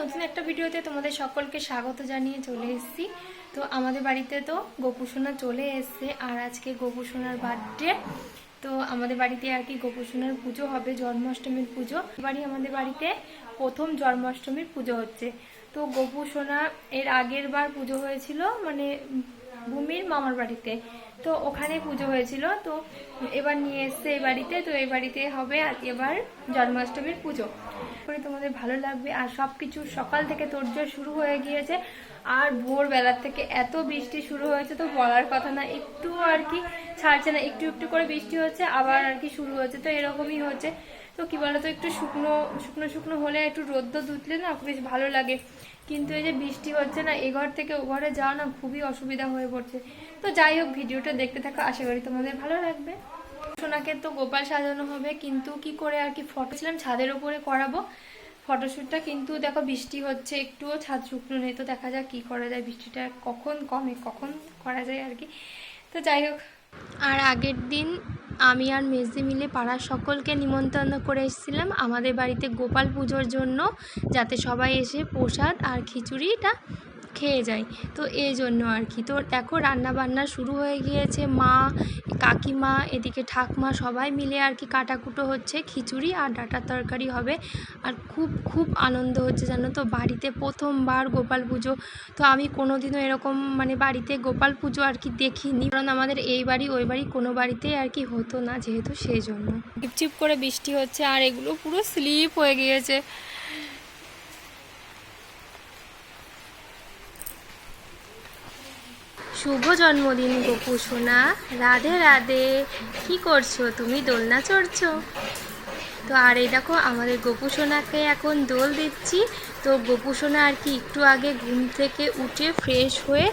নতুন একটা ভিডিওতে তোমাদের সকলকে স্বাগত জানিয়ে চলে এসেছি। তো আমাদের বাড়িতে তো গোপুসোনা চলে এসছে আর আজকে গোপুসোনার বার্থডে তো আমাদের বাড়িতে আর কি গোপুসোনার পুজো হবে, জন্মাষ্টমীর পুজো। এবারই আমাদের বাড়িতে প্রথম জন্মাষ্টমীর পুজো হচ্ছে। তো গোপুসোনা এর আগের বার পুজো হয়েছিল মানে ভূমির মামার বাড়িতে। তো ওখানে পুজো হয়েছিল, তো এবার নিয়ে এসছে এই বাড়িতে, তো এই বাড়িতে হবে এবার জন্মাষ্টমীর পুজো। করে তোমাদের ভালো লাগবে, আর সব কিছু সকাল থেকে তোড়জোড় শুরু হয়ে গিয়েছে, আর ভোরবেলার থেকে এত বৃষ্টি শুরু হয়েছে, তো বলার কথা না, একটু আর কি ছাড়ছে না, একটু একটু করে বৃষ্টি হচ্ছে, আবার আর কি শুরু হচ্ছে, তো এরকমই হচ্ছে। তো কি বলতো, একটু শুকনো শুকনো শুকনো হলে একটু রোদ্দ দুতলে না বেশ ভালো লাগে। কিন্তু এই যে বৃষ্টি হচ্ছে না, এ ঘর থেকে ও ঘরে যাওয়া না খুবই অসুবিধা হয়ে পড়ছে। তো যাই হোক, ভিডিওটা দেখতে থাকো, আশা করি তোমাদের ভালো লাগবে। সোনাকে তো গোপাল সাজানো হবে, কিন্তু কি করে আর কি ফটো ছিলাম, ছাদের ওপরে করাবো। ফটোশ্যুটটা কিন্তু দেখো বৃষ্টি হচ্ছে, একটুও ছাদ শুকনো নেই। তো দেখা যাক কি করা যায়, বৃষ্টিটা কখন কমে, কখন করা যায় আর কি। তো যাই হোক, আর আগের দিন আমি আর মেজদি মিলে পাড়ার সকলকে নিমন্ত্রণ করে এসেছিলাম আমাদের বাড়িতে গোপাল পুজোর জন্য, যাতে সবাই এসে প্রসাদ আর খিচুড়িটা খেয়ে যায়। তো এই জন্য আর কি। তো দেখো রান্না বান্না শুরু হয়ে গিয়েছে। মা, কাকিমা, এদিকে ঠাকমা সবাই মিলে আর কি কাটাকুটো হচ্ছে। খিচুড়ি আর ডাটার তরকারি হবে। আর খুব খুব আনন্দ হচ্ছে জানো তো। বাড়িতে প্রথমবার গোপাল পুজো। তো আমি কোনোদিনও এরকম মানে বাড়িতে গোপাল পুজো আর কি দেখিনি। কারণ আমাদের এই বাড়ি, ওই বাড়ি কোনো বাড়িতেই আর কি হতো না যেহেতু সেই জন্য চিপচিপ করে বৃষ্টি হচ্ছে আর এগুলো পুরো স্লিপ হয়ে গিয়েছে। শুভ জন্মদিন গোপু সোনা। রাধে রাধে। কি করছ? তুমি দোলনা চড়ছো? তো আর এই দেখো, আমাদের গোপু সোনাকে এখন দোল দিচ্ছি। তো গোপু সোনা আর কি একটু আগে ঘুম থেকে উঠে ফ্রেশ হয়ে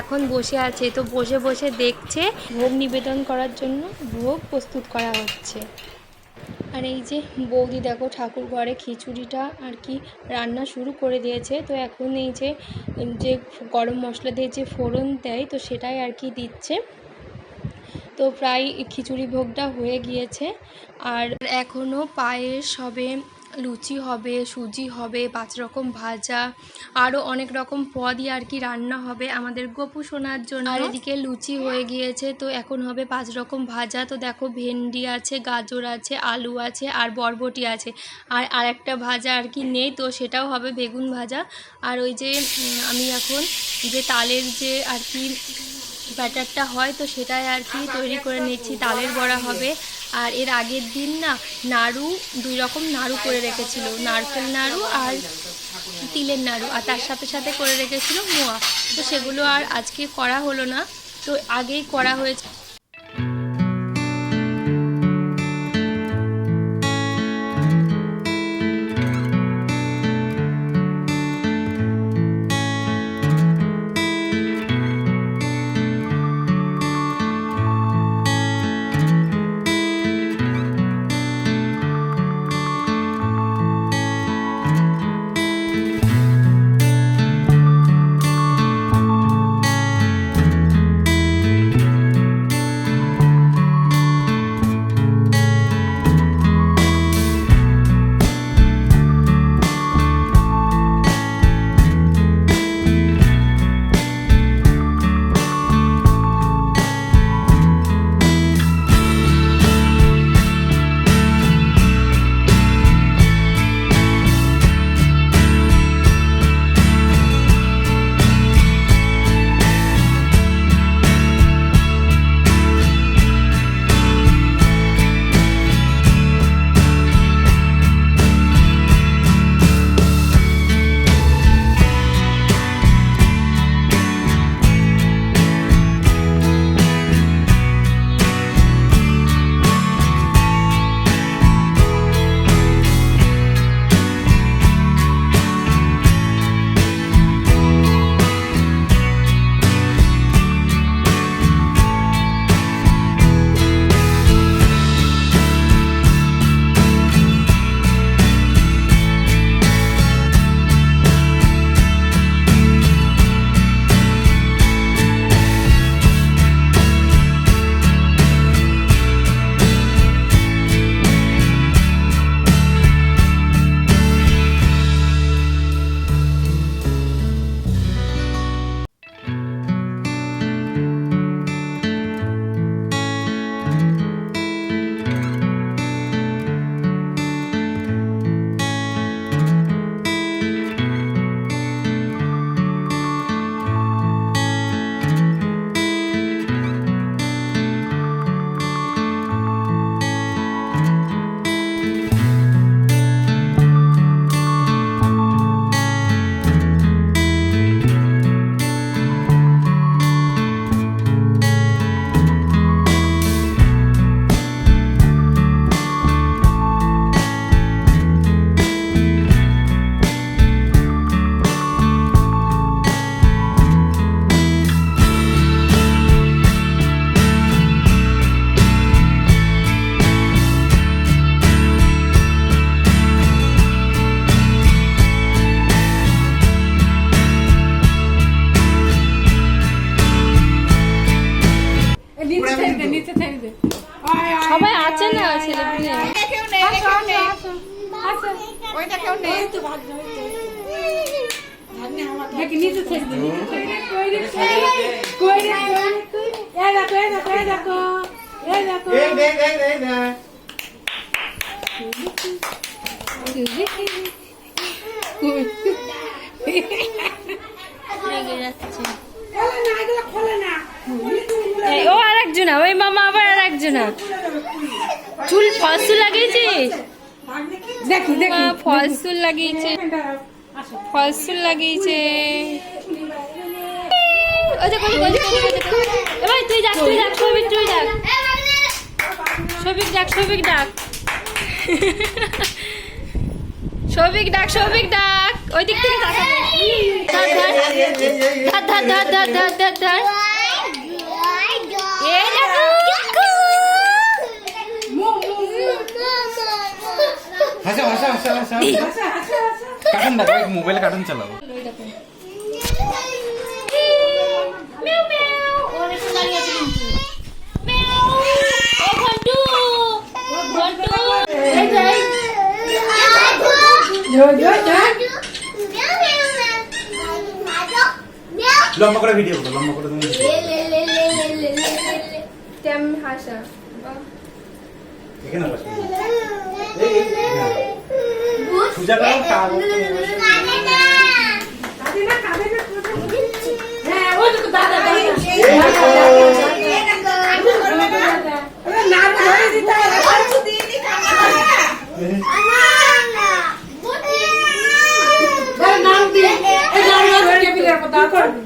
এখন বসে আছে। তো বসে বসে দেখছে, ভোগ নিবেদন করার জন্য, ভোগ প্রস্তুত করা হচ্ছে। আর এই যে বৌদি দেখো ঠাকুর ঘরে খিচুড়িটা আর কি রান্না শুরু করে দিয়েছে। তো এখন এই যে যে গরম মশলা দিয়ে যে ফোড়ন দেয়, তো সেটাই আর কি দিচ্ছে। তো প্রায় খিচুড়ি ভোগটা হয়ে গিয়েছে। আর এখনও পায়েস হবে লুচি হবে, সুজি হবে, পাঁচ রকম ভাজা আরও অনেক রকম পদই আর কি রান্না হবে আমাদের গোপু সোনার জন্য। আর এদিকে লুচি হয়ে গিয়েছে, তো এখন হবে পাঁচ রকম ভাজা। তো দেখো ভেন্ডি আছে, গাজর আছে, আলু আছে, আর বরবটি আছে। আর আরেকটা ভাজা আর কি নেই, তো সেটাও হবে বেগুন ভাজা। আর ওই যে আমি এখন যে তালের যে আর কি ব্যাটারটা হয়, তো সেটাই আর কি তৈরি করে নিচ্ছি। তালের বড়া হবে আর এর আগের দিন না নাড়ু, দুই রকম নাড়ু করে রেখেছিল। নারকেল নাড়ু আর তিলের নাড়ু। আর তার সাথে সাথে করে রেখেছিল মোয়া। তো সেগুলো আর আজকে করা হলো না। তো আগেই করা হয়েছে। দেখো এই দেখো। এই দেখ এই দেখ ও আর একজন ওই মামা আবার আর একজন চুল ফলসু লাগিয়েছিস? দেখি দেখি। ফলসুল লাগিয়েছে। ফলসুল লাগিয়েছে। ওই যে কই কই এবার তুই ডাক তুই ডাক সবিক তুই ডাক সবিক ডাক সবিক ডাক সবিক ডাক সবিক ডাক ওই দিক থেকে তাকাবে ধর ধর ধর ধর ধর ধর ধর ধর এই দেখো হাসা হাসা হাসা হাসা আসো আসো আসো কার্টুন দেখো মোবাইলে কার্টুন চালাবো মিউ মিউ ওরে তো দাঁড়িয়ে আছে কিন্তু মিউ ও ঘন্টু ঘন্টু এই যাই জো জো জো লম্বা করে ভিডিও করো লম্বা করে তুমি তেম হাসা। এখানে বসে। হ্যাঁ। পূজা করো তারপর দাদি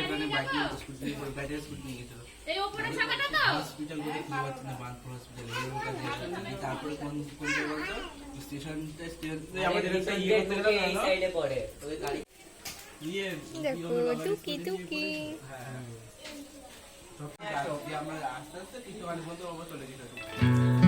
করছে দেখো বাইক নিয়ে স্কুটি নিয়ে ব্যাটারি স্কুটি নিয়ে গেছিল এই ওপরে ছাকাটা তো? হসপিটাল বলে কি পাচ্ছি না বাঁধপুর হসপিটাল তারপরে কোন কোন বলতো? স্টেশনটা স্টেশন আমাদের একটা ইয়ে করতে গেলাম না, না? সাইডে পড়ে। ওই গাড়ি ইয়ে দেখো টুকি টুকি। হ্যাঁ। তো দিয়ে আমরা আস্তে আস্তে কিছু মানে বলতে বাবা চলে গেছিল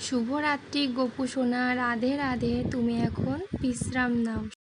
শুভরাত্রি গোপু সোনা রাধে রাধে তুমি এখন বিশ্রাম নাও।